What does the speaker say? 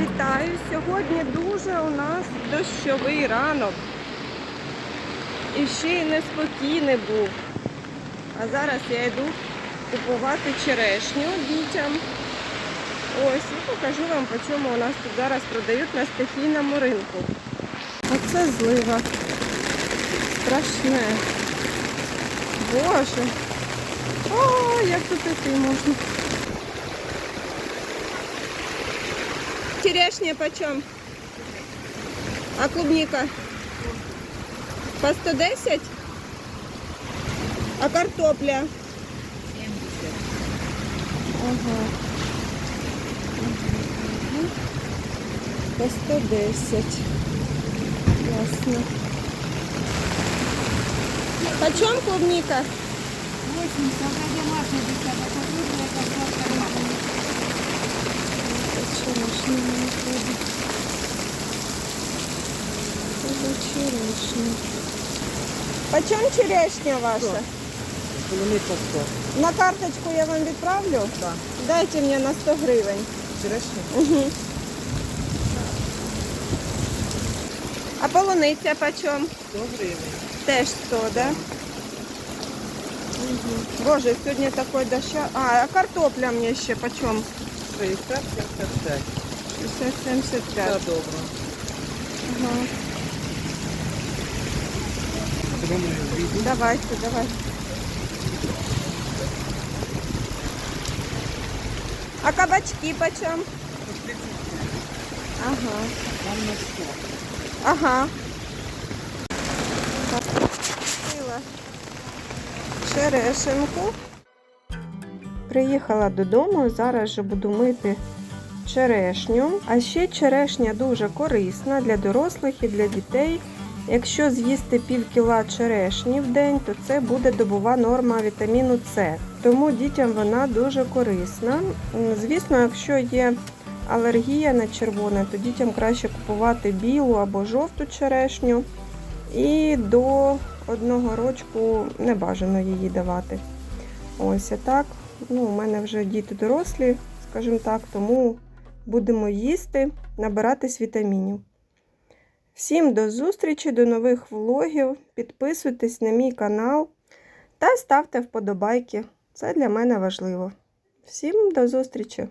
Вітаю! Сьогодні дуже у нас дощовий ранок. І ще й неспокійний був. А зараз я йду купувати черешню дітям. Ось, і покажу вам, по чому у нас тут зараз продають на стихійному ринку. Оце злива. Страшне. Боже. О, як тут іти можна. Черешня почем? А клубника? По 110? А картопля? 70. Ага. По 110. Ясно. Почем клубника? 80, вроде Маша десяток, а тут это сладкая Черешня не виходить. Це черешня. Почем черешня ваша? Полуниця 100. На карточку я вам відправлю? Так. Дайте мені на 100 гривень. Черешня? Угу. А полуниця почем? 100 гривень. Теж 100, да? Угу. Боже, сьогодні такой доща. А, а картопля мені ще почем? 60, 75. 60-75. Все добре. Ага. Давайте, давайте. А кабачки почем? Ага. Там на 100. Ага. Купила черешенку. Приїхала додому, зараз же буду мити черешню. А ще черешня дуже корисна для дорослих і для дітей. Якщо з'їсти пів кіла черешні в день, то це буде добова норма вітаміну С. Тому дітям вона дуже корисна. Звісно, якщо є алергія на червоне, то дітям краще купувати білу або жовту черешню. І до одного рочку не бажано її давати. Ось і так. Ну, у мене вже діти дорослі, скажімо так, тому будемо їсти, набиратись вітамінів. Всім до зустрічі, до нових влогів. Підписуйтесь на мій канал та ставте вподобайки. Це для мене важливо. Всім до зустрічі!